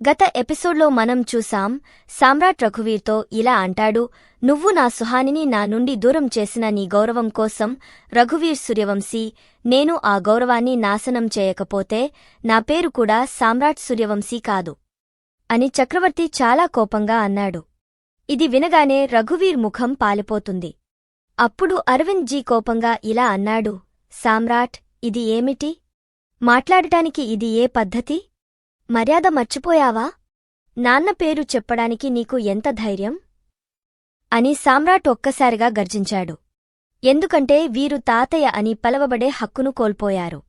గత ఎపిసోడ్లో మనం చూసాం సామ్రాట్ రఘువీర్తో ఇలా అంటాడు నువ్వు నా సుహానిని నా నుండి దూరం చేసిన నీ గౌరవం కోసం రఘువీర్ సూర్యవంశీ నేను ఆ గౌరవాన్ని నాశనం చేయకపోతే నా పేరు కూడా సామ్రాట్ సూర్యవంశీ కాదు అని చక్రవర్తి చాలా కోపంగా అన్నాడు. ఇది వినగానే రఘువీర్ ముఖం పాలిపోతుంది. అప్పుడు అరవింద్ జీ కోపంగా ఇలా అన్నాడు సామ్రాట్ ఇది ఏమిటి? మాట్లాడటానికి ఇది ఏ పద్ధతి? మర్యాద మర్చిపోయావా? నాన్న పేరు చెప్పడానికి నీకు ఎంత ధైర్యం? అని సామ్రాట్ ఒక్కసారిగా గర్జించాడు. ఎందుకంటే వీరు తాతయ్య అని పలవబడే హక్కును కోల్పోయారు.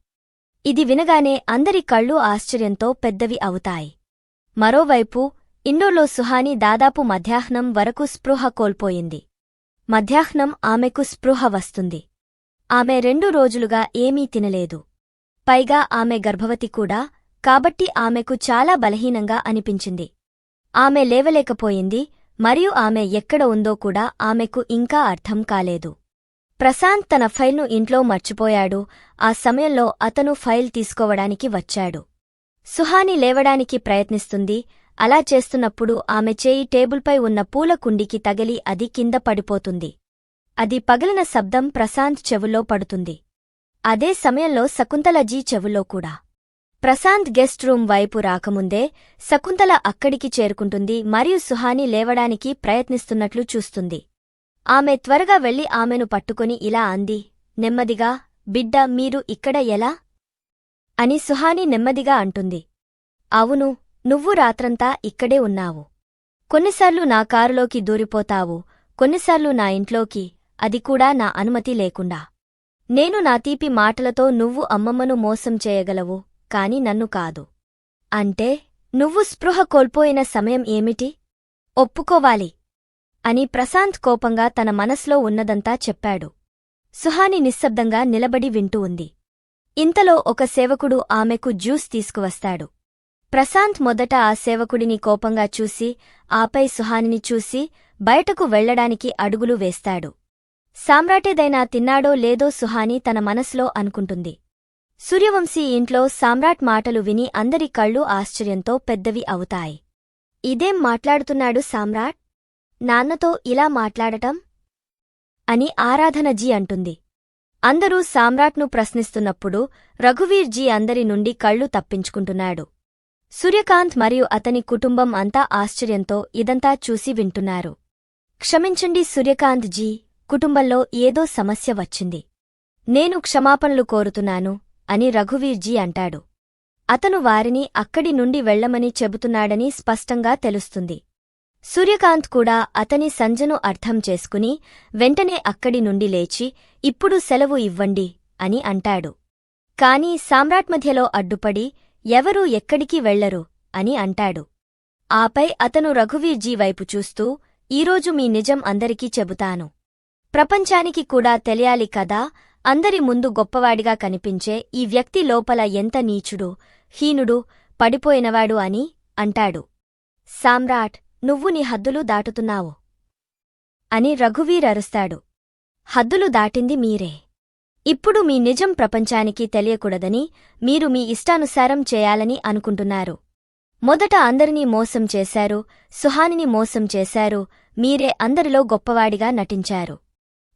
ఇది వినగానే అందరి కళ్ళు ఆశ్చర్యంతో పెద్దవి అవుతాయి. మరోవైపు ఇండోలో సుహాని దాదాపు మధ్యాహ్నం వరకు స్పృహ కోల్పోయింది. మధ్యాహ్నం ఆమెకు స్పృహ వస్తుంది. ఆమె రెండు రోజులుగా ఏమీ తినలేదు. పైగా ఆమె గర్భవతి కూడా కాబట్టి ఆమెకు చాలా బలహీనంగా అనిపించింది. ఆమె లేవలేకపోయింది మరియు ఆమె ఎక్కడ ఉందో కూడా ఆమెకు ఇంకా అర్థం కాలేదు. ప్రశాంత్ తన ఫైల్ను ఇంట్లో మర్చిపోయాడు. ఆ సమయంలో అతను ఫైల్ తీసుకోవడానికి వచ్చాడు. సుహాని లేవడానికి ప్రయత్నిస్తుంది. అలా చేస్తున్నప్పుడు ఆమె చేయి టేబుల్పై ఉన్న పూల కుండికి తగిలి అది కింద పడిపోతుంది. అది పగిలిన శబ్దం ప్రశాంత్ చెవుల్లో పడుతుంది. అదే సమయంలో శకుంతలజీ చెవులో కూడా. ప్రశాంత్ గెస్ట్ రూమ్ వైపు రాకముందే శకుంతల అక్కడికి చేరుకుంటుంది మరియు సుహాని లేవడానికి ప్రయత్నిస్తున్నట్లు చూస్తుంది. ఆమె త్వరగా వెళ్ళి ఆమెను పట్టుకుని ఇలా అంది నెమ్మదిగా బిడ్డ మీరు ఇక్కడ ఎలా అని సుహాని నెమ్మదిగా అంటుంది. అవును నువ్వు రాత్రంతా ఇక్కడే ఉన్నావు. కొన్నిసార్లు నా కారులోకి దూరిపోతావు కొన్నిసార్లు నా ఇంట్లోకి అది కూడా నా అనుమతి లేకుండా. నేను నా తీపి మాటలతో నువ్వు అమ్మమ్మను మోసం చేయగలవు. కాని నన్ను కాదు. అంటే నువ్వు స్పృహ కోల్పోయిన సమయం ఏమిటి? ఒప్పుకోవాలి. అని ప్రశాంత్ కోపంగా తన మనస్లో ఉన్నదంతా చెప్పాడు. సుహాని నిశ్శబ్దంగా నిలబడి వింటూ ఉంది. ఇంతలో ఒక సేవకుడు ఆమెకు జ్యూస్ తీసుకువస్తాడు. ప్రశాంత్ మొదట ఆ సేవకుడిని కోపంగా చూసి ఆపై సుహానిని చూసి బయటకు వెళ్ళడానికి అడుగులు వేస్తాడు. సామ్రాటేదైనా తిన్నాడో లేదో సుహాని తన మనసులో అనుకుంటుంది. సూర్యవంశీ ఇంట్లో సామ్రాట్ మాటలు విని అందరి కళ్ళు ఆశ్చర్యంతో పెద్దవి అవుతాయి. ఇదేం మాట్లాడుతున్నాడు సామ్రాట్? నాన్నతో ఇలా మాట్లాడటం అని ఆరాధనజీ అంటుంది. అందరూ సామ్రాట్ను ప్రశ్నిస్తున్నప్పుడు రఘువీర్జీ అందరి నుండి కళ్ళు తప్పించుకుంటున్నాడు. సూర్యకాంత్ మరియు అతని కుటుంబం అంతా ఆశ్చర్యంతో ఇదంతా చూసి వింటున్నారు. క్షమించండి సూర్యకాంత్ జీ కుటుంబంలో ఏదో సమస్య వచ్చింది. నేను క్షమాపణలు కోరుతున్నాను. అని రఘువీర్జీ అంటాడు. అతను వారిని అక్కడి నుండి వెళ్ళమని చెబుతున్నాడని స్పష్టంగా తెలుస్తుంది. సూర్యకాంత్ కూడా అతని సంజను అర్థం చేసుకుని వెంటనే అక్కడి నుండి లేచి ఇప్పుడు సెలవు ఇవ్వండి అని అంటాడు. కాని సామ్రాట్ మధ్యలో అడ్డుపడి ఎవరూ ఎక్కడికి వెళ్ళరు అని అంటాడు. ఆపై అతను రఘువీర్జీ వైపు చూస్తూ ఈరోజు మీ నిజం అందరికీ చెబుతాను. ప్రపంచానికి కూడా తెలియాలి కదా అందరి ముందు గొప్పవాడిగా కనిపించే ఈ వ్యక్తి లోపల ఎంత నీచుడు హీనుడు పడిపోయినవాడు అని అంటాడు. సామ్రాట్ నువ్వు నీ హద్దులు దాటుతున్నావు అని రఘువీర్ అరుస్తాడు. హద్దులు దాటింది మీరే. ఇప్పుడు మీ నిజం ప్రపంచానికి తెలియకూడదని మీరు మీ ఇష్టానుసారం చేయాలని అనుకుంటున్నారు. మొదట అందరినీ మోసం చేశారు సుహానిని మోసం చేశారు మీరే అందరిలో గొప్పవాడిగా నటించారు.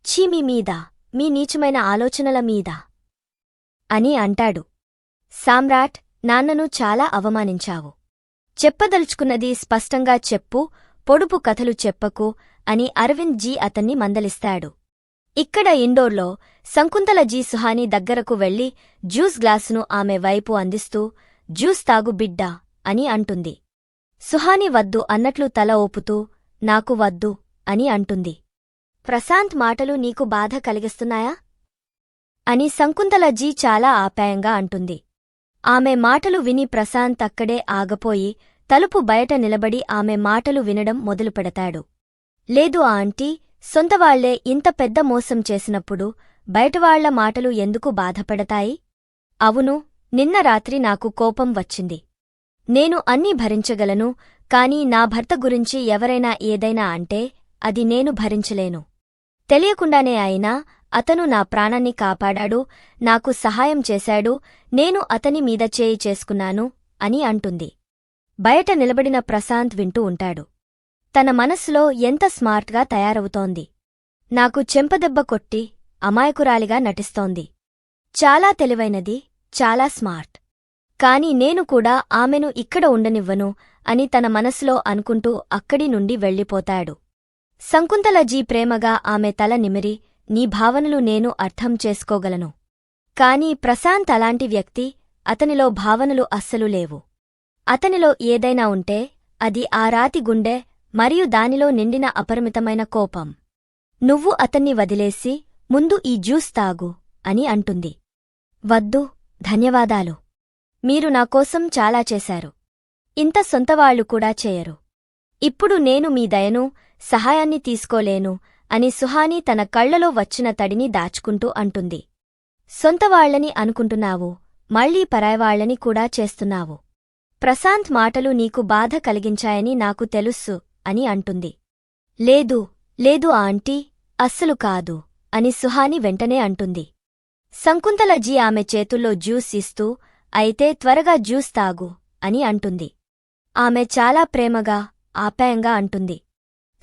చీమి మీద. మీ నీచమైన ఆలోచనల మీద. అని అంటాడు. సామ్రాట్ నాన్నను చాలా అవమానించావు. చెప్పదలుచుకున్నది స్పష్టంగా చెప్పు పొడుపు కథలు చెప్పకు అని అరవింద్ జీ అతన్ని మందలిస్తాడు. ఇక్కడ ఇండోర్లో శంకుంతల జీ సుహాని దగ్గరకు వెళ్ళి జ్యూస్ గ్లాసును ఆమె వైపు అందిస్తూ జ్యూస్ తాగు బిడ్డా అని అంటుంది. సుహాని వద్దు అన్నట్లు తల ఓపుతూ నాకు వద్దు అని అంటుంది. ప్రశాంత్ మాటలు నీకు బాధ కలిగిస్తున్నాయా? అని శంకుంతలజీ చాలా ఆప్యాయంగా అంటుంది. ఆమె మాటలు విని ప్రశాంత్ అక్కడే ఆగపోయి తలుపు బయట నిలబడి ఆమె మాటలు వినడం మొదలుపెడతాడు. లేదు ఆ ఆంటీ సొంతవాళ్ళే ఇంత పెద్ద మోసం చేసినప్పుడు బయటవాళ్ళ మాటలు ఎందుకు బాధపడతాయి? అవును నిన్న రాత్రి నాకు కోపం వచ్చింది. నేను అన్నీ భరించగలను కాని నా భర్త గురించి ఎవరైనా ఏదైనా అంటే అది నేను భరించలేను. తెలియకుండానే అయినా అతను నా ప్రాణాన్ని కాపాడాడు నాకు సహాయం చేశాడు నేను అతని మీద చేయి చేసుకున్నాను అని అంటుంది. బయట నిలబడిన ప్రశాంత్ వింటూ ఉంటాడు. తన మనస్సులో ఎంత స్మార్ట్గా తయారవుతోంది. నాకు చెంపదెబ్బ కొట్టి అమాయకురాలిగా నటిస్తోంది. చాలా తెలివైనది చాలా స్మార్ట్. కాని నేను కూడా ఆమెను ఇక్కడ ఉండనివ్వను అని తన మనసులో అనుకుంటూ అక్కడి నుండి వెళ్ళిపోతాడు. శంకుంతలజీ ప్రేమగా ఆమె తల నిమిరి నీ భావనలు నేను అర్థం చేసుకోగలను. కాని ప్రశాంత్ అలాంటి వ్యక్తి అతనిలో భావనలు అస్సలు లేవు. అతనిలో ఏదైనా ఉంటే అది ఆ రాతి గుండె మరియు దానిలో నిండిన అపరిమితమైన కోపం. నువ్వు అతన్ని వదిలేసి ముందు ఈ జ్యూస్ తాగు అని అంటుంది. వద్దు ధన్యవాదాలు. మీరు నాకోసం చాలా చేశారు. ఇంత సొంతవాళ్ళు కూడా చేయరు. ఇప్పుడు నేను మీ దయను సహాయాన్ని తీసుకోలేను అని సుహాని తన కళ్ళలో వచ్చిన తడిని దాచుకుంటూ అంటుంది. సొంతవాళ్ళని అనుకుంటున్నావు మళ్ళీ పరాయవాళ్ళని కూడా చేస్తున్నావు. ప్రశాంత్ మాటలు నీకు బాధ కలిగించాయని నాకు తెలుస్సు అని అంటుంది. లేదు లేదు ఆంటీ అస్సలు కాదు అని సుహాని వెంటనే అంటుంది. శంకుంతలజీ ఆమె చేతుల్లో జ్యూస్ ఇస్తూ అయితే త్వరగా జ్యూస్ తాగు అని అంటుంది. ఆమె చాలా ప్రేమగా ఆప్యాయంగా అంటుంది.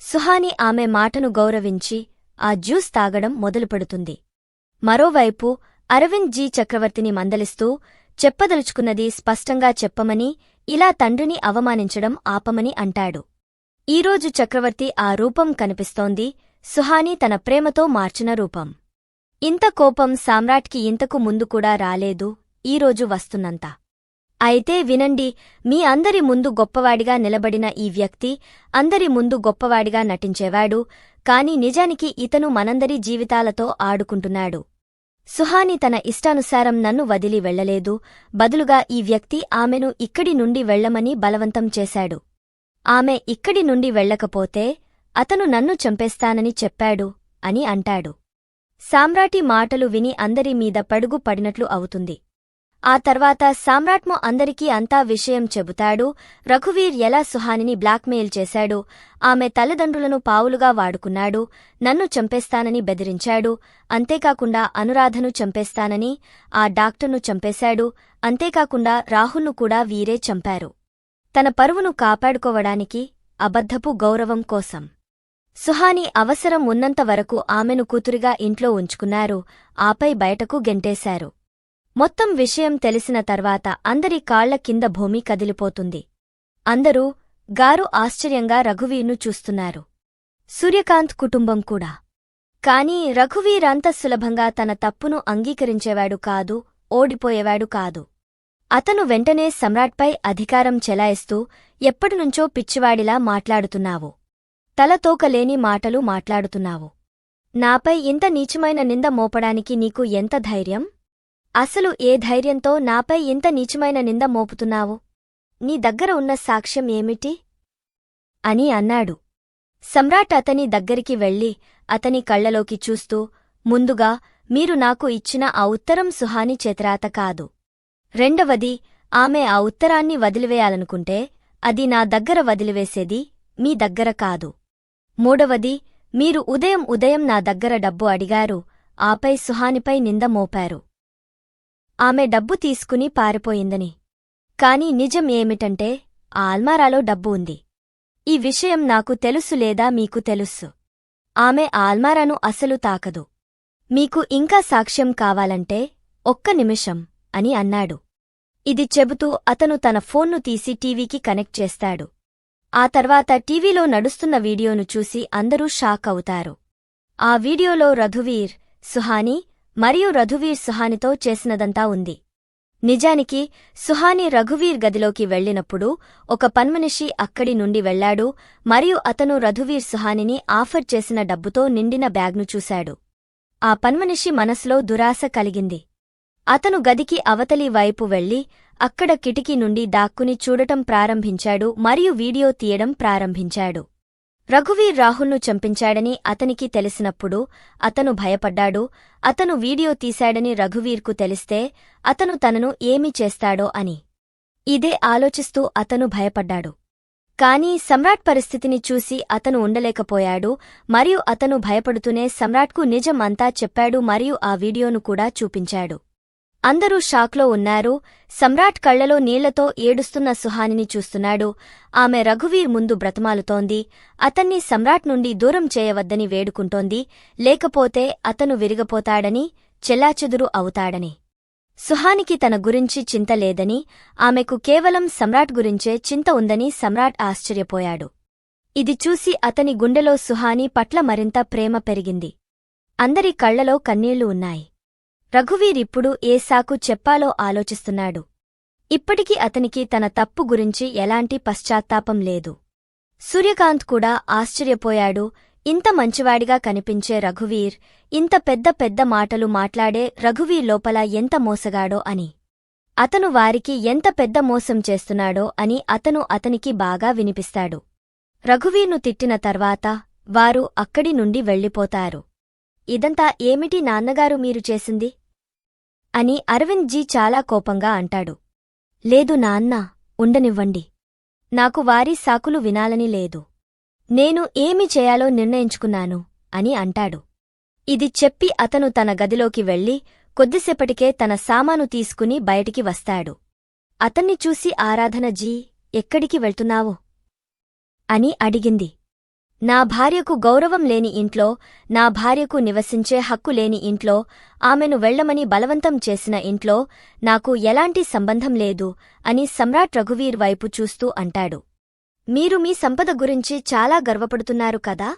సుహాని ఆమె మాటను గౌరవించి ఆ జ్యూస్ తాగడం మొదలుపెడుతుంది. మరోవైపు అరవింద్ జీ చక్రవర్తిని మందలిస్తూ చెప్పదలుచుకున్నది స్పష్టంగా చెప్పమని ఇలా తండ్రిని అవమానించడం ఆపమని అంటాడు. ఈరోజు చక్రవర్తి ఆ రూపం కనిపిస్తోంది సుహాని తన ప్రేమతో మార్చిన రూపం. ఇంత కోపం సామ్రాట్కి ఇంతకు ముందు కూడా రాలేదు ఈరోజు వస్తున్నంత. అయితే వినండి మీ అందరి ముందు గొప్పవాడిగా నిలబడిన ఈ వ్యక్తి అందరి ముందు గొప్పవాడిగా నటించేవాడు కాని నిజానికి ఇతను మనందరి జీవితాలతో ఆడుకుంటున్నాడు. సుహాని తన ఇష్టానుసారం నన్ను వదిలి వెళ్ళలేదు బదులుగా ఈ వ్యక్తి ఆమెను ఇక్కడి నుండి వెళ్ళమని బలవంతం చేశాడు. ఆమె ఇక్కడి నుండి వెళ్ళకపోతే అతను నన్ను చంపేస్తానని చెప్పాడు అని అంటాడు. సామ్రాటి మాటలు విని అందరి మీద పడుగు పడినట్లు అవుతుంది. ఆ తర్వాత సామ్రాట్మో అందరికీ అంతా విషయం చెబుతాడు. రఘువీర్ ఎలా సుహానిని బ్లాక్మెయిల్ చేశాడు. ఆమె తల్లిదండ్రులను పావులుగా వాడుకున్నాడు. నన్ను చంపేస్తానని బెదిరించాడు. అంతేకాకుండా అనురాధను చంపేస్తానని ఆ డాక్టర్ను చంపేశాడు. అంతేకాకుండా రాహుల్ను కూడా వీరే చంపారు. తన పరువును కాపాడుకోవడానికి అబద్ధపు గౌరవం కోసం. సుహాని అవసరం ఉన్నంత వరకు ఆమెను కూతురిగా ఇంట్లో ఉంచుకున్నారు. ఆపై బయటకు గెంటేశారు. మొత్తం విషయం తెలిసిన తర్వాత అందరి కాళ్ళ కింద భూమి కదిలిపోతుంది. అందరూ గారు ఆశ్చర్యంగా రఘువీర్ను చూస్తున్నారు. సూర్యకాంత్ కుటుంబం కూడా. కాని రఘువీర్ అంత సులభంగా తన తప్పును అంగీకరించేవాడు కాదు ఓడిపోయేవాడు కాదు. అతను వెంటనే సమ్రాట్పై అధికారం చెలాయిస్తూ ఎప్పటినుంచో పిచ్చివాడిలా మాట్లాడుతున్నావు. తలతోకలేని మాటలు మాట్లాడుతున్నావు. నాపై ఇంత నీచమైన నింద మోపడానికి నీకు ఎంత ధైర్యం? అసలు ఏ ధైర్యంతో నాపై ఇంత నీచమైన నింద మోపుతున్నావు? నీ దగ్గర ఉన్న సాక్ష్యం ఏమిటి? అని అన్నాడు. సమ్రాట్ అతని దగ్గరికి వెళ్ళి అతని కళ్ళలోకి చూస్తూ ముందుగా మీరు నాకు ఇచ్చిన ఆ ఉత్తరం సుహాని చేతరాత కాదు. రెండవది ఆమె ఆ ఉత్తరాన్ని వదిలివేయాలనుకుంటే అది నా దగ్గర వదిలివేసేది మీ దగ్గర కాదు. మూడవది మీరు ఉదయం ఉదయం నా దగ్గర డబ్బు అడిగారు ఆపై సుహానిపై నింద మోపారు. ఆమె డబ్బు తీసుకుని పారిపోయిందని. కాని నిజం ఏమిటంటే ఆ అల్మారాలో డబ్బు ఉంది. ఈ విషయం నాకు తెలుసు లేదా మీకు తెలుసు. ఆమె ఆల్మారాను అసలు తాకదు. మీకు ఇంకా సాక్ష్యం కావాలంటే ఒక్క నిమిషం అని అన్నాడు. ఇది చెబుతూ అతను తన ఫోన్ను తీసి టీవీకి కనెక్ట్ చేస్తాడు. ఆ తర్వాత టీవీలో నడుస్తున్న వీడియోను చూసి అందరూ షాక్ అవుతారు. ఆ వీడియోలో రఘువీర్ సుహానీ మరియు రఘువీర్ సుహానితో చేసినదంతా ఉంది. నిజానికి సుహాని రఘువీర్ గదిలోకి వెళ్ళినప్పుడు ఒక పన్మనిషి అక్కడి నుండి వెళ్ళాడు మరియు అతను రఘువీర్ సుహానిని ఆఫర్ చేసిన డబ్బుతో నిండిన బ్యాగ్ను చూశాడు. ఆ పన్మనిషి మనసులో దురాశ కలిగింది. అతను గదికి అవతలి వైపు వెళ్ళి అక్కడ కిటికీ నుండి దాక్కుని చూడటం ప్రారంభించాడు మరియు వీడియో తీయడం ప్రారంభించాడు. రఘువీర్ రాహుల్ను చంపించాడని అతనికి తెలిసినప్పుడు అతను భయపడ్డాడు. అతను వీడియో తీశాడని రఘువీర్కు తెలిస్తే అతను తనను ఏమి చేస్తాడో అని. ఇదే ఆలోచిస్తూ అతను భయపడ్డాడు. కాని సమ్రాట్ పరిస్థితిని చూసి అతను ఉండలేకపోయాడు. మరియు అతను భయపడుతూనే సమ్రాట్కు నిజం అంతా చెప్పాడు. మరియు ఆ వీడియోను కూడా చూపించాడు. అందరూ షాక్లో ఉన్నారు. సమ్రాట్ కళ్ళలో నీళ్ళతో ఏడుస్తున్న సుహానిని చూస్తున్నాడు. ఆమె రఘువీర్ ముందు బ్రతమాలుతోంది. అతన్ని సమ్రాట్ నుండి దూరం చేయవద్దని వేడుకుంటోంది. లేకపోతే అతను విరిగపోతాడని చెల్లాచెదురు అవుతాడని. సుహానికి తన గురించి చింత లేదని ఆమెకు కేవలం సమ్రాట్ గురించే చింత ఉందని సమ్రాట్ ఆశ్చర్యపోయాడు. ఇది చూసి అతని గుండెలో సుహాని పట్ల మరింత ప్రేమ పెరిగింది. అందరి కళ్ళలో కన్నీళ్ళు ఉన్నాయి. రఘువీరిప్పుడు ఏ సాకు చెప్పాలో ఆలోచిస్తున్నాడు. ఇప్పటికి అతనికి తన తప్పు గురించి ఎలాంటి పశ్చాత్తాపం లేదు. సూర్యకాంత్ కూడా ఆశ్చర్యపోయాడు. ఇంత మంచివాడిగా కనిపించే రఘువీర్ ఇంత పెద్ద పెద్ద మాటలు మాట్లాడే రఘువీర్ లోపల ఎంత మోసగాడో అని. అతను వారికి ఎంత పెద్ద మోసం చేస్తున్నాడో అని అతను అతనికి బాగా వినిపిస్తాడు. రఘువీర్ను తిట్టిన తర్వాత వారు అక్కడి నుండి వెళ్ళిపోతారు. ఇదంతా ఏమిటి నాన్నగారు మీరు చేసింది? అని అరవింద్ జీ చాలా కోపంగా అంటాడు. లేదు నాన్న ఉండనివ్వండి. నాకు వారి సాకులు వినాలని లేదు. నేను ఏమి చేయాలో నిర్ణయించుకున్నాను అని అంటాడు. ఇది చెప్పి అతను తన గదిలోకి వెళ్ళి కొద్దిసేపటికే తన సామాను తీసుకుని బయటికి వస్తాడు. అతన్ని చూసి ఆరాధన జీ ఎక్కడికి వెళ్తున్నావు? అని అడిగింది. నా భార్యకు గౌరవం లేని ఇంట్లో నా భార్యకు నివసించే హక్కు లేని ఇంట్లో ఆమెను వెళ్ళమని బలవంతం చేసిన ఇంట్లో నాకు ఎలాంటి సంబంధం లేదు అని సమ్రాట్ రఘువీర్ వైపు చూస్తూ అంటాడు. మీరు మీ సంపద గురించి చాలా గర్వపడుతున్నారు కదా?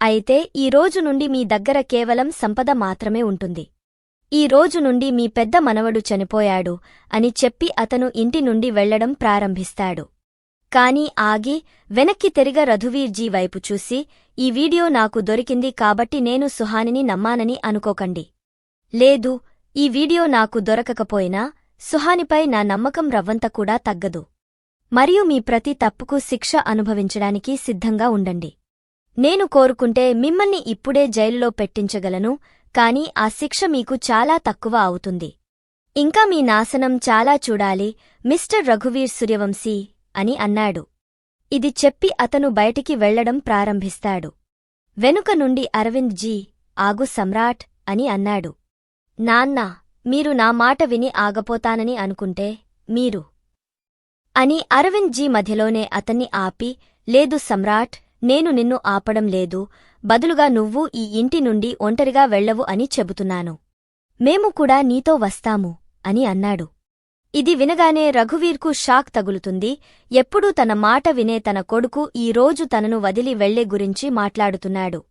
అయితే ఈ రోజు నుండి మీ దగ్గర కేవలం సంపద మాత్రమే ఉంటుంది. ఈ రోజు నుండి మీ పెద్ద మనవడు చనిపోయాడు అని చెప్పి అతను ఇంటి నుండి వెళ్ళడం ప్రారంభిస్తాడు. కాని ఆగి వెనక్కి తిరిగ రఘువీర్జీ వైపు చూసి ఈ వీడియో నాకు దొరికింది కాబట్టి నేను సుహానిని నమ్మానని అనుకోకండి. లేదు ఈ వీడియో నాకు దొరకకపోయినా సుహానిపై నా నమ్మకం రవ్వంత కూడా తగ్గదు. మరియు మీ ప్రతి తప్పుకు శిక్ష అనుభవించడానికి సిద్ధంగా ఉండండి. నేను కోరుకుంటే మిమ్మల్ని ఇప్పుడే జైలులో పెట్టించగలను కాని ఆ శిక్ష మీకు చాలా తక్కువ అవుతుంది. ఇంకా మీ నాశనం చాలా చూడాలి మిస్టర్ రఘువీర్ సూర్యవంశీ. అని అన్నాడు. ఇది చెప్పి అతను బయటికి వెళ్ళడం ప్రారంభిస్తాడు. వెనుక నుండి అరవింద్ జీ ఆగు సమ్రాట్ అని అన్నాడు. నాన్నా మీరు నా మాట విని ఆగపోతానని అనుకుంటే మీరు అని అరవింద్ జీ మధ్యలోనే అతన్ని ఆపి లేదు సమ్రాట్ నేను నిన్ను ఆపడం లేదు. బదులుగా నువ్వు ఈ ఇంటి నుండి ఒంటరిగా వెళ్ళవు అని చెబుతున్నాను. మేము కూడా నీతో వస్తాము అని అన్నాడు. ఇది వినగానే రఘువీర్కు షాక్ తగులుతుంది. ఎప్పుడూ తన మాట వినే తన కొడుకు ఈ రోజు తనను వదిలి వెళ్ళే గురించి మాట్లాడుతున్నాడు.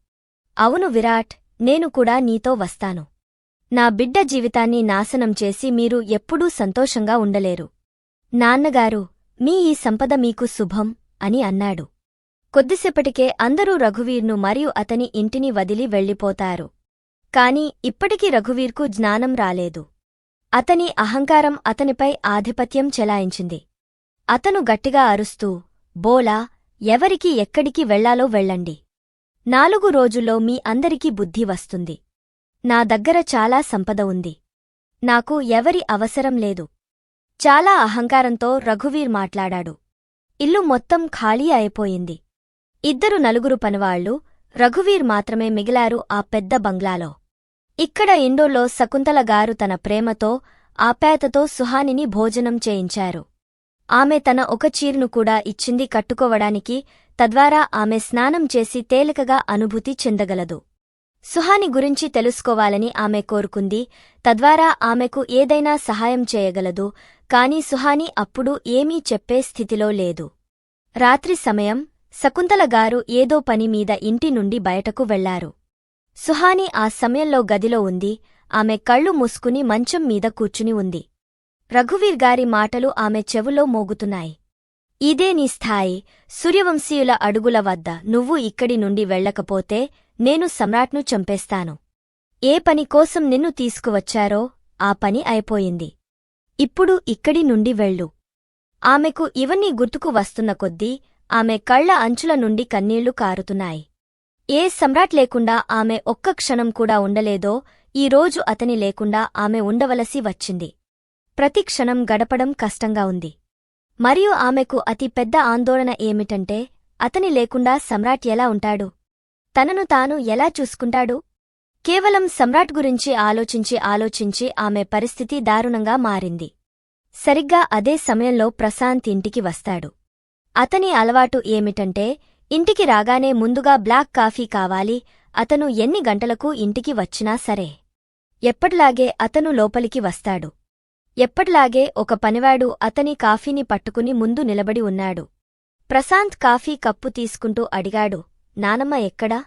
అవును విరాట్ నేను కూడా నీతో వస్తాను. నా బిడ్డ జీవితాన్ని నాశనం చేసి మీరు ఎప్పుడూ సంతోషంగా ఉండలేరు. నాన్నగారు మీ ఈ సంపద మీకు శుభం అని అన్నాడు. కొద్దిసేపటికే అందరూ రఘువీర్ను మరియు అతని ఇంటిని వదిలి వెళ్ళిపోతారు. కాని ఇప్పటికీ రఘువీర్కు జ్ఞానం రాలేదు. అతని అహంకారం అతనిపై ఆధిపత్యం చెలాయించింది. అతను గట్టిగా అరుస్తూ బోలా ఎవరికి ఎక్కడికి వెళ్ళాలో వెళ్ళండి. నాలుగు రోజుల్లో మీ అందరికీ బుద్ధి వస్తుంది. నా దగ్గర చాలా సంపద ఉంది. నాకు ఎవరి అవసరం లేదు. చాలా అహంకారంతో రఘువీర్ మాట్లాడాడు. ఇల్లు మొత్తం ఖాళీ అయిపోయింది. ఇద్దరు నలుగురు పనివాళ్ళు రఘువీర్ మాత్రమే మిగిలారు ఆ పెద్ద బంగ్లాలో. ఇక్కడ ఇండోర్లో శకుంతల గారు తన ప్రేమతో ఆప్యాయతతో సుహానిని భోజనం చేయించారు. ఆమె తన ఒక చీరను కూడా ఇచ్చింది కట్టుకోవడానికి తద్వారా ఆమె స్నానం చేసి తేలికగా అనుభూతి చెందగలదు. సుహాని గురించి తెలుసుకోవాలని ఆమె కోరుకుంది తద్వారా ఆమెకు ఏదైనా సహాయం చేయగలదు కాని సుహాని అప్పుడు ఏమీ చెప్పే స్థితిలో లేదు. రాత్రి సమయం శకుంతల గారు ఏదో పని మీద ఇంటి నుండి బయటకు వెళ్ళారు. సుహాని ఆ సమయంలో గదిలో ఉంది. ఆమె కళ్ళు మూసుకుని మంచం మీద కూర్చుని ఉంది. రఘువీర్ గారి మాటలు ఆమె చెవులో మోగుతున్నాయి. ఇదే నీ స్థాయి. సూర్యవంశీయుల అడుగుల వద్ద నువ్వు ఇక్కడి నుండి వెళ్ళకపోతే నేను సమ్రాట్ను చంపేస్తాను. ఏ పని కోసం నిన్ను తీసుకువచ్చారో ఆ పని అయిపోయింది. ఇప్పుడు ఇక్కడి నుండి వెళ్ళు. ఆమెకు ఇవన్నీ గుర్తుకు వస్తున్న కొద్దీ ఆమె కళ్ళ అంచుల నుండి కన్నీళ్ళు కారుతున్నాయి. ఏ సమ్రాట్ లేకుండా ఆమె ఒక్క క్షణం కూడా ఉండలేదో ఈ రోజు అతని లేకుండా ఆమె ఉండవలసి వచ్చింది. ప్రతి క్షణం గడపడం కష్టంగా ఉంది. మరియు ఆమెకు అతి పెద్ద ఆందోళన ఏమిటంటే అతని లేకుండా సమ్రాట్ ఎలా ఉంటాడు? తనను తాను ఎలా చూసుకుంటాడు? కేవలం సమ్రాట్ గురించి ఆలోచించి ఆలోచించి ఆమె పరిస్థితి దారుణంగా మారింది. సరిగ్గా అదే సమయంలో ప్రశాంత్ ఇంటికి వస్తాడు. అతని అలవాటు ఏమిటంటే ఇంటికి రాగానే ముందుగా బ్లాక్ కాఫీ కావాలి అతను ఎన్ని గంటలకు ఇంటికి వచ్చినా సరే. ఎప్పటిలాగే అతను లోపలికి వస్తాడు. ఎప్పటిలాగే ఒక పనివాడు అతని కాఫీని పట్టుకుని ముందు నిలబడి ఉన్నాడు. ప్రశాంత్ కాఫీ కప్పు తీసుకుంటూ అడిగాడు నానమ్మ ఎక్కడా?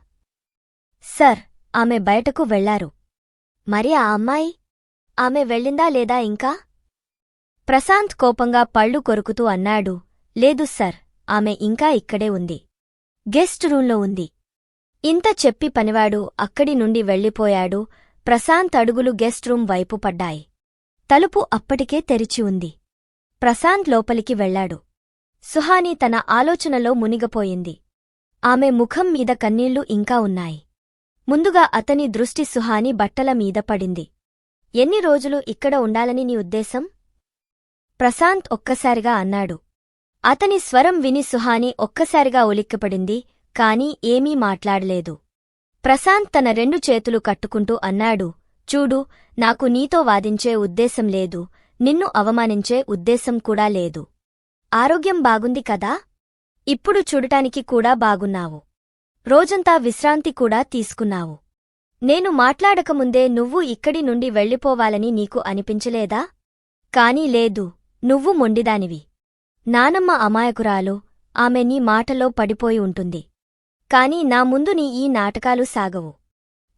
సర్ ఆమె బయటకు వెళ్ళారు మరి ఆ అమ్మాయి? ఆమె వెళ్ళిందా లేదా ఇంకా? ప్రశాంత్ కోపంగా పళ్ళు కొరుకుతూ అన్నాడు లేదు సర్ ఆమె ఇంకా ఇక్కడే ఉంది. గెస్ట్ రూంలో ఉంది. ఇంత చెప్పి పనివాడు అక్కడి నుండి వెళ్ళిపోయాడు. ప్రశాంత్ అడుగులు గెస్ట్ రూం వైపు పడ్డాయి. తలుపు అప్పటికే తెరిచి ఉంది. ప్రశాంత్ లోపలికి వెళ్ళాడు సుహాని తన ఆలోచనలో మునిగపోయింది. ఆమె ముఖం మీద కన్నీళ్ళు ఇంకా ఉన్నాయి. ముందుగా అతని దృష్టి సుహాని బట్టల మీద పడింది. ఎన్ని రోజులు ఇక్కడ ఉండాలని నీ ఉద్దేశం? ప్రశాంత్ ఒక్కసారిగా అన్నాడు. అతని స్వరం విని సుహాని ఒక్కసారిగా ఉలిక్కిపడింది కాని ఏమీ మాట్లాడలేదు. ప్రశాంత్ తన రెండు చేతులు కట్టుకుంటూ అన్నాడు చూడు నాకు నీతో వాదించే ఉద్దేశం లేదు నిన్ను అవమానించే ఉద్దేశం కూడా లేదు. ఆరోగ్యం బాగుంది కదా? ఇప్పుడు చూడటానికి కూడా బాగున్నావు. రోజంతా విశ్రాంతి కూడా తీసుకున్నావు. నేను మాట్లాడకముందే నువ్వు ఇక్కడి నుండి వెళ్ళిపోవాలని నీకు అనిపించలేదా? కాని లేదు నువ్వు మొండిదానివి. నానమ్మ అమాయకురాలు ఆమె నీ మాటలో పడిపోయి ఉంటుంది. కాని నా ముందు నీ ఈ నాటకాలు సాగవు.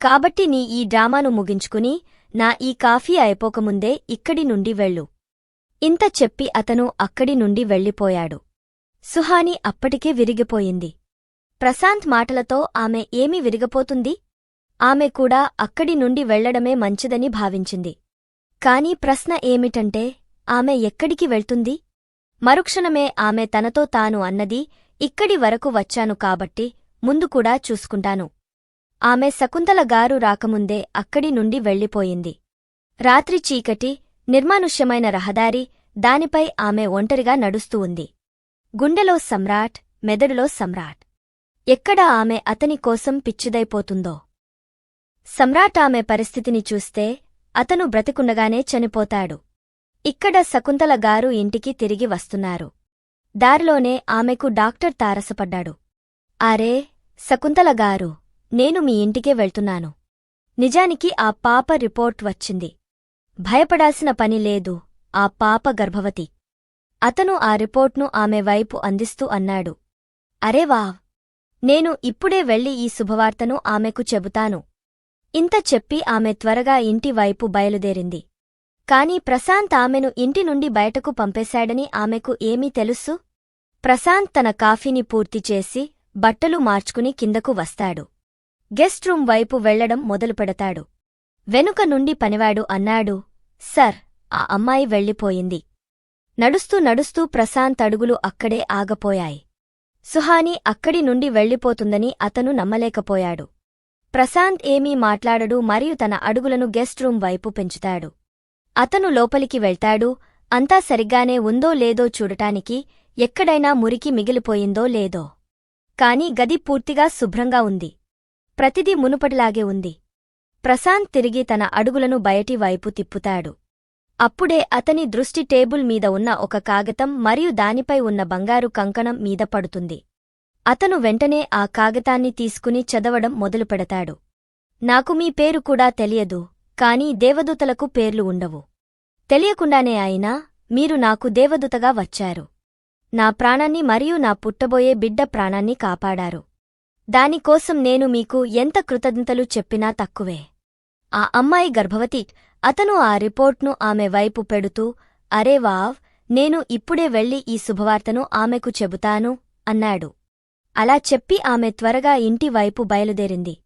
కాబట్టి నీ ఈ డ్రామాను ముగించుకుని నా ఈ కాఫీ అయిపోకముందే ఇక్కడి నుండి వెళ్ళు. ఇంత చెప్పి అతను అక్కడి నుండి వెళ్ళిపోయాడు. సుహాని అప్పటికే విరిగిపోయింది. ప్రశాంత్ మాటలతో ఆమె ఏమి విరిగపోతుంది? ఆమె కూడా అక్కడి నుండి వెళ్ళడమే మంచిదని భావించింది. కాని ప్రశ్న ఏమిటంటే ఆమె ఎక్కడికి వెళ్తుంది? మరుక్షణమే ఆమె తనతో తాను అన్నది ఇక్కడి వరకు వచ్చాను కాబట్టి ముందు కూడా చూసుకుంటాను. ఆమె శకుంతల గారు రాకముందే అక్కడి నుండి వెళ్ళిపోయింది. రాత్రి చీకటి నిర్మానుష్యమైన రహదారి దానిపై ఆమె ఒంటరిగా నడుస్తూ ఉంది. గుండెలో సమ్రాట్ మెదడులో సమ్రాట్. ఎక్కడ ఆమె అతని కోసం పిచ్చిదైపోతుందో. సమ్రాట్ ఆమె పరిస్థితిని చూస్తే అతను బ్రతికుండగానే చనిపోతాడు. ఇక్కడ శకుంతల గారు ఇంటికి తిరిగి వస్తున్నారు. దారిలోనే ఆమెకు డాక్టర్ తారసపడ్డాడు. అరే శకుంతల గారు నేను మీ ఇంటికే వెళ్తున్నాను. నిజానికి ఆ పాప రిపోర్ట్ వచ్చింది. భయపడాల్సిన పని లేదు ఆ పాప గర్భవతి. అతను ఆ రిపోర్ట్ను ఆమె వైపు అందిస్తూ అన్నాడు. అరే వావ్! నేను ఇప్పుడే వెళ్ళి ఈ శుభవార్తను ఆమెకు చెబుతాను. ఇంత చెప్పి ఆమె త్వరగా ఇంటి వైపు బయలుదేరింది. కాని ప్రశాంత్ ఆమెను ఇంటి నుండి బయటకు పంపేశాడని ఆమెకు ఏమీ తెలుసు? ప్రశాంత్ తన కాఫీని పూర్తి చేసి బట్టలు మార్చుకుని కిందకు వస్తాడు. గెస్ట్ రూమ్ వైపు వెళ్ళడం మొదలుపెడతాడు. వెనుక నుండి పనివాడు అన్నాడు సర్ ఆ అమ్మాయి వెళ్ళిపోయింది. నడుస్తూ నడుస్తూ ప్రశాంత్ అడుగులు అక్కడే ఆగపోయాయి. సుహాని అక్కడి నుండి వెళ్ళిపోతుందని అతను నమ్మలేకపోయాడు. ప్రశాంత్ ఏమీ మాట్లాడడు మరియు తన అడుగులను గెస్ట్ రూమ్ వైపు పెంచుతాడు. అతను లోపలికి వెళ్తాడు. అంతా సరిగ్గానే ఉందో లేదో చూడటానికి ఎక్కడైనా మురికి మిగిలిపోయిందో లేదో. కాని గది పూర్తిగా శుభ్రంగా ఉంది. ప్రతిదీ మునుపటిలాగే ఉంది. ప్రశాంత్ తిరిగి తన అడుగులను బయటి వైపు తిప్పుతాడు. అప్పుడే అతని దృష్టి టేబుల్ మీద ఉన్న ఒక కాగితం మరియు దానిపై ఉన్న బంగారు కంకణం మీద పడుతుంది. అతను వెంటనే ఆ కాగితాన్ని తీసుకుని చదవడం మొదలుపెడతాడు. నాకు మీ పేరు కూడా తెలియదు. కాని దేవదూతలకు పేర్లు ఉండవు. తెలియకుండానే అయినా మీరు నాకు దేవదూతగా వచ్చారు. నా ప్రాణాన్ని మరియు నా పుట్టబోయే బిడ్డ ప్రాణాన్ని కాపాడారు. దానికోసం నేను మీకు ఎంత కృతజ్ఞతలు చెప్పినా తక్కువే. ఆ అమ్మాయి గర్భవతి అతను ఆ రిపోర్ట్ను ఆమె వైపు పెడుతూ అరే వావ్ నేను ఇప్పుడే వెళ్ళి ఈ శుభవార్తను ఆమెకు చెబుతాను అన్నాడు. అలా చెప్పి ఆమె త్వరగా ఇంటి వైపు బయలుదేరింది.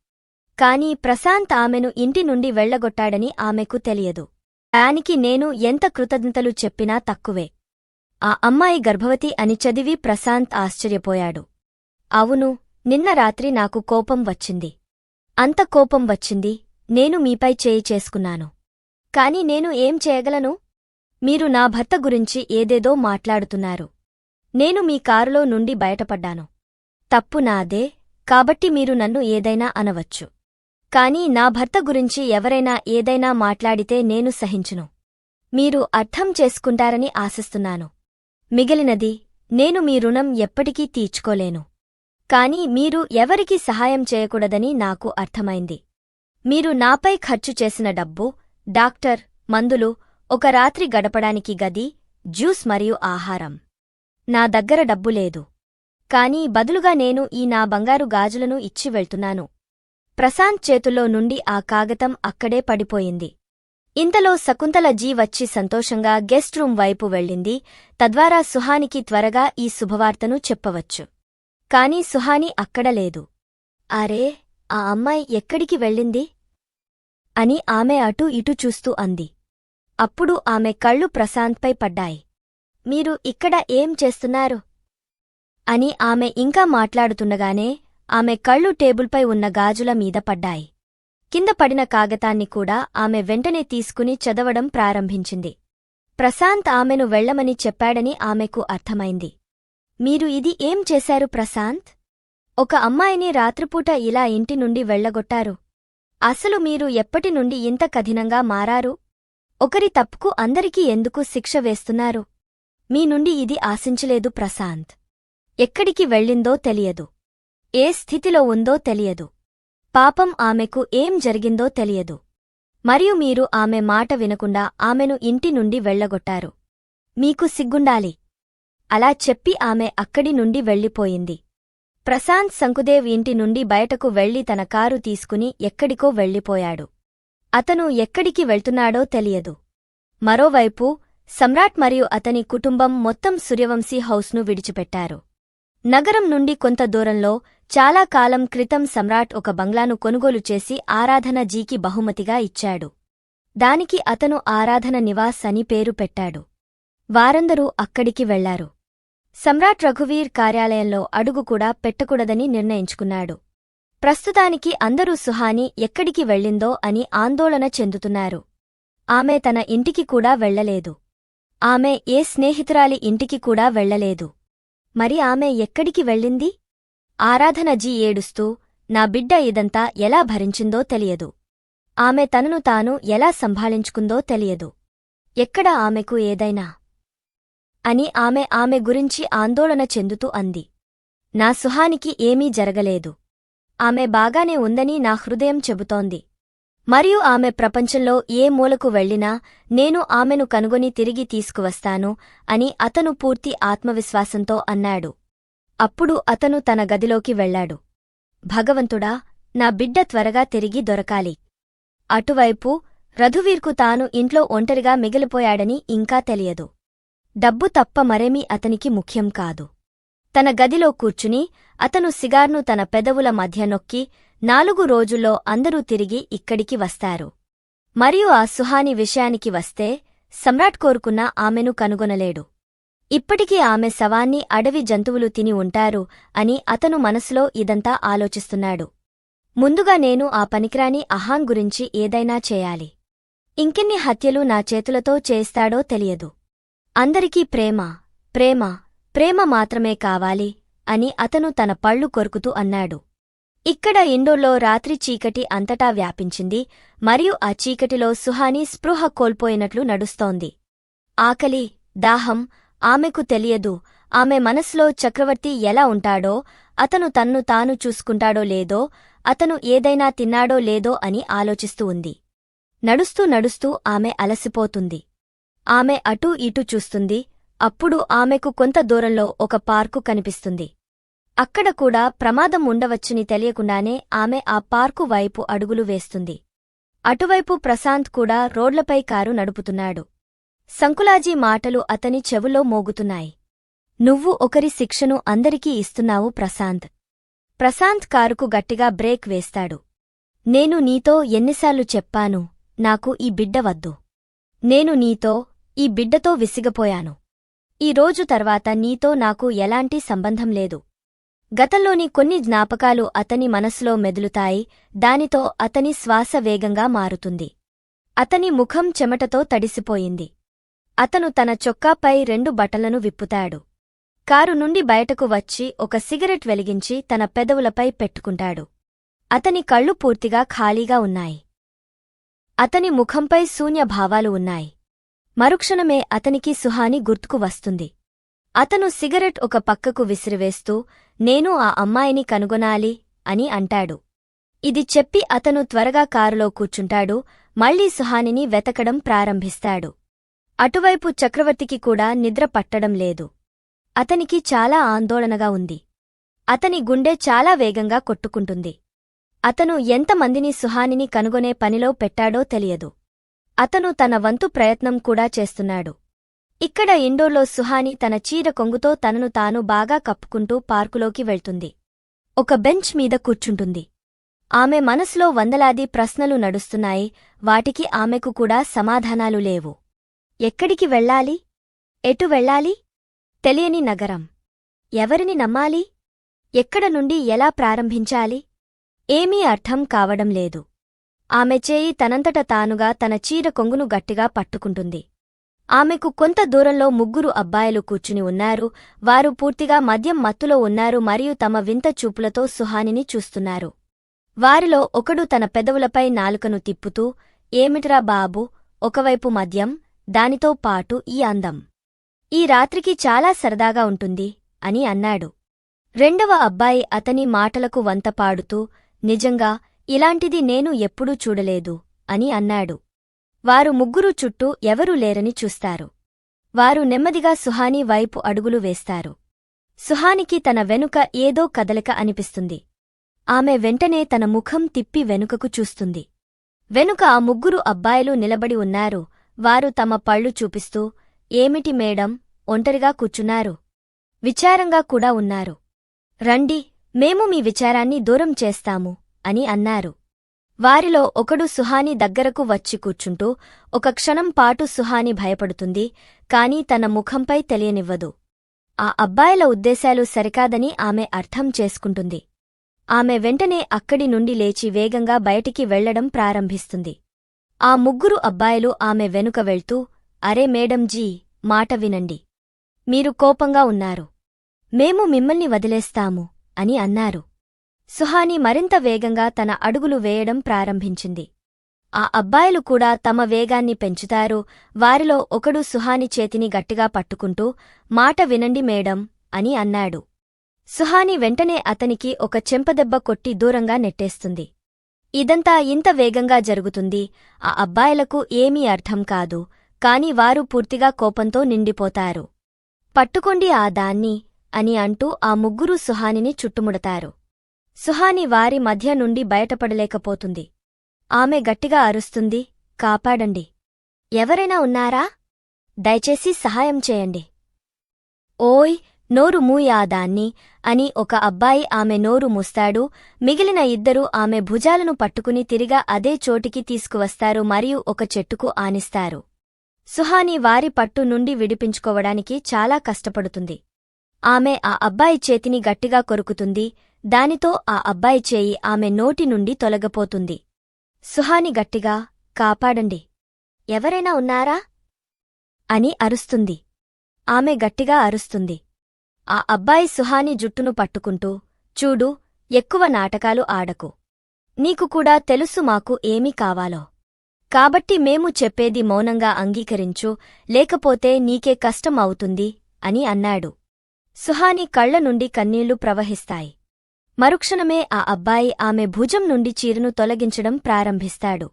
కాని ప్రశాంత్ ఆమెను ఇంటి నుండి వెళ్ళగొట్టాడని ఆమెకు తెలియదు. దానికి నేను ఎంత కృతజ్ఞతలు చెప్పినా తక్కువే. ఆ అమ్మాయి గర్భవతి అని చదివి ప్రశాంత్ ఆశ్చర్యపోయాడు. అవును నిన్న రాత్రి నాకు కోపం వచ్చింది. అంత కోపం వచ్చింది నేను మీపై చేయి చేసుకున్నాను. కాని నేను ఏం చేయగలను? మీరు నా భర్త గురించి ఏదేదో మాట్లాడుతున్నారు. నేను మీ కారులో నుండి బయటపడ్డాను. తప్పు నాదే కాబట్టి మీరు నన్ను ఏదైనా అనవచ్చు. కాని నా భర్త గురించి ఎవరైనా ఏదైనా మాట్లాడితే నేను సహించును. మీరు అర్థం చేసుకుంటారని ఆశిస్తున్నాను. మిగిలినది నేను మీ రుణం ఎప్పటికీ తీర్చుకోలేను. కాని మీరు ఎవరికీ సహాయం చేయకూడదని నాకు అర్థమైంది. మీరు నాపై ఖర్చు చేసిన డబ్బు డాక్టర్ మందులు ఒక రాత్రి గడపడానికి గది జ్యూస్ మరియు ఆహారం. నా దగ్గర డబ్బు లేదు. కాని బదులుగా నేను ఈ నా బంగారు గాజులను ఇచ్చి వెళ్తున్నాను. ప్రశాంత్ చేతుల్లో నుండి ఆ కాగతం అక్కడే పడిపోయింది. ఇంతలో శకుంతల జీ వచ్చి సంతోషంగా గెస్ట్ రూమ్ వైపు వెళ్ళింది. తద్వారా సుహానికి త్వరగా ఈ శుభవార్తను చెప్పవచ్చు. కాని సుహాని అక్కడ లేదు. అరే ఆ అమ్మాయి ఎక్కడికి వెళ్ళింది అని ఆమె అటూ ఇటూ చూస్తూ అంది. అప్పుడు ఆమె కళ్ళు ప్రశాంత్పై పడ్డాయి. మీరు ఇక్కడ ఏం చేస్తున్నారు అని ఆమె ఇంకా మాట్లాడుతుండగానే ఆమె కళ్ళు టేబుల్పై ఉన్న గాజుల మీద పడ్డాయి. కింద పడిన కాగతాన్ని కూడా ఆమె వెంటనే తీసుకుని చదవడం ప్రారంభించింది. ప్రశాంత్ ఆమెను వెళ్ళమని చెప్పాడని ఆమెకు అర్థమైంది. మీరు ఇది ఏం చేశారు ప్రశాంత్? ఒక అమ్మాయిని రాత్రిపూట ఇలా ఇంటి నుండి వెళ్ళగొట్టారు అసలు మీరు ఎప్పటి నుండి ఇంత కఠినంగా మారారు? ఒకరి తప్పుకు అందరికీ ఎందుకు శిక్ష వేస్తున్నారు? మీ నుండి ఇది ఆశించలేదు ప్రశాంత్. ఎక్కడికి వెళ్ళిందో తెలియదు. ఏ స్థితిలో ఉందో తెలియదు. పాపం ఆమెకు ఏం జరిగిందో తెలియదు. మరియు మీరు ఆమె మాట వినకుండా ఆమెను ఇంటి నుండి వెళ్ళగొట్టారు మీకు సిగ్గుండాలి. అలా చెప్పి ఆమె అక్కడి నుండి వెళ్ళిపోయింది. ప్రశాంత్ శంకుదేవ్ ఇంటి నుండి బయటకు వెళ్ళి తన కారు తీసుకుని ఎక్కడికో వెళ్ళిపోయాడు. అతను ఎక్కడికి వెళ్తున్నాడో తెలియదు. మరోవైపు సమ్రాట్ మరియు అతని కుటుంబం మొత్తం సూర్యవంశీ హౌస్ను విడిచిపెట్టారు. నగరం నుండి కొంత దూరంలో చాలా కాలం క్రితం సమ్రాట్ ఒక బంగ్లాను కొనుగోలు చేసి ఆరాధన జీకి బహుమతిగా ఇచ్చాడు. దానికి అతను ఆరాధన నివాస్ అని పేరు పెట్టాడు. వారందరూ అక్కడికి వెళ్ళారు. సమ్రాట్ రఘువీర్ కార్యాలయంలో అడుగు కూడా పెట్టకూడదని నిర్ణయించుకున్నాడు. ప్రస్తుతానికి అందరూ సుహాని ఎక్కడికి వెళ్ళిందో అని ఆందోళన చెందుతున్నారు. ఆమె తన ఇంటికి కూడా వెళ్ళలేదు ఆమె ఏ స్నేహితురాలి ఇంటికి కూడా వెళ్ళలేదు మరి ఆమె ఎక్కడికి వెళ్ళింది? ఆరాధనజీ ఏడుస్తూ నా బిడ్డ ఇదంతా ఎలా భరించిందో తెలియదు. ఆమె తనను తాను ఎలా సంభాళించుకుందో తెలియదు. ఎక్కడ ఆమెకు ఏదైనా? అని ఆమె ఆమె గురించి ఆందోళన చెందుతూ అంది. నా సుహానికి ఏమీ జరగలేదు. ఆమె బాగానే ఉందని నా హృదయం చెబుతోంది. మరియు ఆమె ప్రపంచంలో ఏ మూలకు వెళ్ళినా నేను ఆమెను కనుగొని తిరిగి తీసుకువస్తాను అని అతను పూర్తి ఆత్మవిశ్వాసంతో అన్నాడు. అప్పుడు అతను తన గదిలోకి వెళ్ళాడు భగవంతుడా నా బిడ్డ త్వరగా తిరిగి దొరకాలి. అటువైపు రఘువీర్కు తాను ఇంట్లో ఒంటరిగా మిగిలిపోయాడని ఇంకా తెలియదు. డబ్బు తప్ప మరేమీ అతనికి ముఖ్యం కాదు. తన గదిలో కూర్చుని అతను సిగార్ను తన పెదవుల మధ్య నొక్కి నాలుగు రోజుల్లో అందరూ తిరిగి ఇక్కడికి వస్తారు. మరియు ఆ సుహాని విషయానికి వస్తే సమ్రాట్ కోరుకున్న ఆమెను కనుగొనలేడు. ఇప్పటికీ ఆమె శవాన్ని అడవి జంతువులు తిని ఉంటారు అని అతను మనసులో ఇదంతా ఆలోచిస్తున్నాడు. ముందుగా నేను ఆ పనికిరాని అహాన్ గురించి ఏదైనా చేయాలి. ఇంకెన్ని హత్యలు నా చేతులతో చేస్తాడో తెలియదు. అందరికీ ప్రేమ ప్రేమ ప్రేమ మాత్రమే కావాలి అని అతను తన పళ్ళు కొరుకుతూ అన్నాడు. ఇక్కడ ఇండోర్లో రాత్రి చీకటి అంతటా వ్యాపించింది మరియు ఆ చీకటిలో సుహాని స్పృహ కోల్పోయినట్లు నడుస్తోంది. ఆకలి దాహం ఆమెకు తెలియదు ఆమె మనసులో చక్రవర్తి ఎలా ఉంటాడో అతను తన్ను తాను చూసుకుంటాడో లేదో అతను ఏదైనా తిన్నాడో లేదో అని ఆలోచిస్తూ ఉంది. నడుస్తూ నడుస్తూ ఆమె అలసిపోతుంది. ఆమె అటూ ఇటూ చూస్తుంది అప్పుడు ఆమెకు కొంత దూరంలో ఒక పార్కు కనిపిస్తుంది. అక్కడ కూడా ప్రమాదం ఉండవచ్చుని తెలియకుండానే ఆమె ఆ పార్కు వైపు అడుగులు వేస్తుంది. అటువైపు ప్రశాంత్ కూడా రోడ్లపై కారు నడుపుతున్నాడు. సంకులాజీ మాటలు అతని చెవులో మోగుతున్నాయి. నువ్వు ఒకరి శిక్షను అందరికీ ఇస్తున్నావు ప్రశాంత్. ప్రశాంత్ కారుకు గట్టిగా బ్రేక్ వేస్తాడు. నేను నీతో ఎన్నిసార్లు చెప్పాను నాకు ఈ బిడ్డ వద్దు. నేను నీతో ఈ బిడ్డతో విసిగపోయాను. ఈ రోజు తర్వాత నీతో నాకు ఎలాంటి సంబంధం లేదు. గతంలోని కొన్ని జ్ఞాపకాలు అతని మనసులో మెదులుతాయి దానితో అతని శ్వాస వేగంగా మారుతుంది. అతని ముఖం చెమటతో తడిసిపోయింది. అతను తన చొక్కాపై రెండు బట్టలను విప్పుతాడు. కారు నుండి బయటకు వచ్చి ఒక సిగరెట్ వెలిగించి తన పెదవులపై పెట్టుకుంటాడు. అతని కళ్ళు పూర్తిగా ఖాళీగా ఉన్నాయి. అతని ముఖంపై శూన్య భావాలు ఉన్నాయి. మరుక్షణమే అతనికి సుహాని గుర్తుకు వస్తుంది. అతను సిగరెట్ ఒక పక్కకు విసిరివేస్తూ నేను ఆ అమ్మాయిని కనుగొనాలి అని అంటాడు. ఇది చెప్పి అతను త్వరగా కారులో కూర్చుంటాడు. మళ్ళీ సుహానిని వెతకడం ప్రారంభిస్తాడు. అటువైపు చక్రవర్తికి కూడా నిద్ర పట్టడం లేదు. అతనికి చాలా ఆందోళనగా ఉంది. అతని గుండె చాలా వేగంగా కొట్టుకుంటుంది. అతను ఎంతమందిని సుహానిని కనుగొనే పనిలో పెట్టాడో తెలియదు. అతను తన వంతు ప్రయత్నం కూడా చేస్తున్నాడు. ఇక్కడ ఇండోర్లో సుహాని తన చీర కొంగుతో తనను తాను బాగా కప్పుకుంటూ పార్కులోకి వెళ్తుంది. ఒక బెంచ్ మీద కూర్చుంటుంది. ఆమె మనసులో వందలాది ప్రశ్నలు నడుస్తున్నాయి. వాటికి ఆమెకు కూడా సమాధానాలు లేవు. ఎక్కడికి వెళ్ళాలి? ఎటు వెళ్ళాలి? తెలియని నగరం. ఎవరిని నమ్మాలి? ఎక్కడ నుండి ఎలా ప్రారంభించాలి? ఏమీ అర్థం కావడం లేదు. ఆమె చేయి తనంతట తానుగా తన చీర కొంగును గట్టిగా పట్టుకుంటుంది. ఆమెకు కొంత దూరంలో ముగ్గురు అబ్బాయిలు కూర్చుని ఉన్నారు. వారు పూర్తిగా మద్యం మత్తులో ఉన్నారు మరియు తమ వింత చూపులతో సుహానిని చూస్తున్నారు. వారిలో ఒకడు తన పెదవులపై నాలుకను తిప్పుతూ ఏమిట్రా బాబు ఒకవైపు మద్యం దానితో పాటు ఈ అందం. ఈ రాత్రికి చాలా సరదాగా ఉంటుంది అని అన్నాడు. రెండవ అబ్బాయి అతని మాటలకు వంతపాడుతూ నిజంగా ఇలాంటిది నేను ఎప్పుడూ చూడలేదు అని అన్నాడు. వారు ముగ్గురు చుట్టూ ఎవరూ లేరని చూస్తారు. వారు నెమ్మదిగా సుహాని వైపు అడుగులు వేస్తారు. సుహానికి తన వెనుక ఏదో కదలిక అనిపిస్తుంది. ఆమె వెంటనే తన ముఖం తిప్పి వెనుకకు చూస్తుంది. వెనుక ఆ ముగ్గురు అబ్బాయిలు నిలబడి ఉన్నారు. వారు తమ పళ్ళు చూపిస్తూ ఏమిటి మేడం? ఒంటరిగా కూర్చున్నారు. విచారంగా కూడా ఉన్నారు. రండి మేము మీ విచారాన్ని దూరం చేస్తాము అని అన్నారు. వారిలో ఒకడు సుహాని దగ్గరకు వచ్చి కూర్చుంటూ ఒక క్షణం పాటు సుహాని భయపడుతుంది కాని తన ముఖంపై తెలియనివ్వదు. ఆ అబ్బాయిల ఉద్దేశాలు సరికాదని ఆమె అర్థం చేసుకుంటుంది. ఆమె వెంటనే అక్కడి నుండి లేచి వేగంగా బయటికి వెళ్ళడం ప్రారంభిస్తుంది. ఆ ముగ్గురు అబ్బాయిలు ఆమె వెనుక వెళ్తూ అరే మేడం జీ మాట వినండి. మీరు కోపంగా ఉన్నారు. మేము మిమ్మల్ని వదిలేస్తాము అని అన్నారు. సుహాని మరింత వేగంగా తన అడుగులు వేయడం ప్రారంభించింది. ఆ అబ్బాయిలు కూడా తమ వేగాన్ని పెంచుతారు. వారిలో ఒకడు సుహాని చేతిని గట్టిగా పట్టుకుంటూ మాట వినండి మేడం అని అన్నాడు. సుహాని వెంటనే అతనికి ఒక చెంపదెబ్బ కొట్టి దూరంగా నెట్టేస్తుంది. ఇదంతా ఇంత వేగంగా జరుగుతుంది. ఆ అబ్బాయిలకు ఏమీ అర్థం కాదు. కాని వారు పూర్తిగా కోపంతో నిండిపోతారు. పట్టుకోండి ఆ దాన్ని అని అంటూ ఆ ముగ్గురు సుహానిని చుట్టుముడతారు. సుహాని వారి మధ్య నుండి బయటపడలేకపోతుంది. ఆమె గట్టిగా అరుస్తుంది కాపాడండి. ఎవరైనా ఉన్నారా? దయచేసి సహాయం చేయండి. ఓయ్ నోరు మూయాదాన్ని ఆ దాన్ని అని ఒక అబ్బాయి ఆమె నోరు మూస్తాడు. మిగిలిన ఇద్దరూ ఆమె భుజాలను పట్టుకుని తిరిగా అదే చోటికి తీసుకువస్తారు మరియు ఒక చెట్టుకు ఆనిస్తారు. సుహాని వారి పట్టు నుండి విడిపించుకోవడానికి చాలా కష్టపడుతుంది. ఆమె ఆ అబ్బాయి చేతిని గట్టిగా కొరుకుతుంది. దానితో ఆ అబ్బాయి చేయి ఆమె నోటి నుండి తొలగపోతుంది. సుహాని గట్టిగా కాపాడండి. ఎవరైనా ఉన్నారా? అని అరుస్తుంది. ఆమె గట్టిగా అరుస్తుంది. ఆ అబ్బాయి సుహాని జుట్టును పట్టుకుంటూ చూడు ఎక్కువ నాటకాలు ఆడకు. నీకు కూడా తెలుసు మాకు ఏమీ కావాలో. కాబట్టి మేము చెప్పేది మౌనంగా అంగీకరించు లేకపోతే నీకే కష్టం అవుతుంది అని అన్నాడు. సుహాని కళ్ళ నుండి కన్నీళ్ళు ప్రవహిస్తాయి. మరుక్షణమే ఆ అబ్బాయి ఆమె భుజం నుండి చీరను తొలగించడం ప్రారంభిస్తాడు.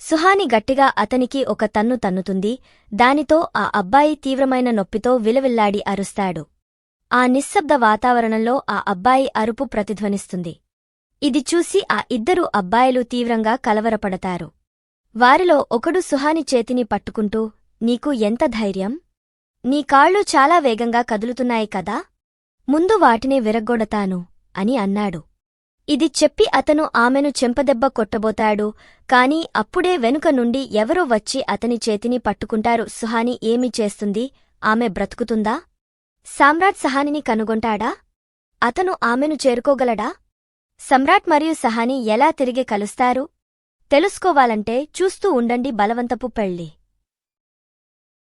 సుహాని గట్టిగా అతనికి ఒక తన్ను తన్నుతుంది దానితో ఆ అబ్బాయి తీవ్రమైన నొప్పితో విలవిల్లాడి అరుస్తాడు. ఆ నిశ్శబ్ద వాతావరణంలో ఆ అబ్బాయి అరుపు ప్రతిధ్వనిస్తుంది. ఇది చూసి ఆ ఇద్దరు అబ్బాయిలు తీవ్రంగా కలవరపడతారు. వారిలో ఒకడు సుహాని చేతిని పట్టుకుంటూ నీకు ఎంత ధైర్యం? నీ కాళ్ళు చాలా వేగంగా కదులుతున్నాయి కదా? ముందు వాటినే విరగ్గొడతాను అని అన్నాడు. ఇది చెప్పి అతను ఆమెను చెంపదెబ్బ కొట్టబోతాడు కాని అప్పుడే వెనుక నుండి ఎవరో వచ్చి అతని చేతిని పట్టుకుంటారు. సుహాని ఏమి చేస్తుంది? ఆమె బ్రతుకుతుందా? సామ్రాట్ సహానిని కనుగొంటాడా? అతను ఆమెను చేరుకోగలడా? సమ్రాట్ మరియు సహాని ఎలా తిరిగి కలుస్తారు? తెలుసుకోవాలంటే చూస్తూ ఉండండి బలవంతపు పెళ్ళి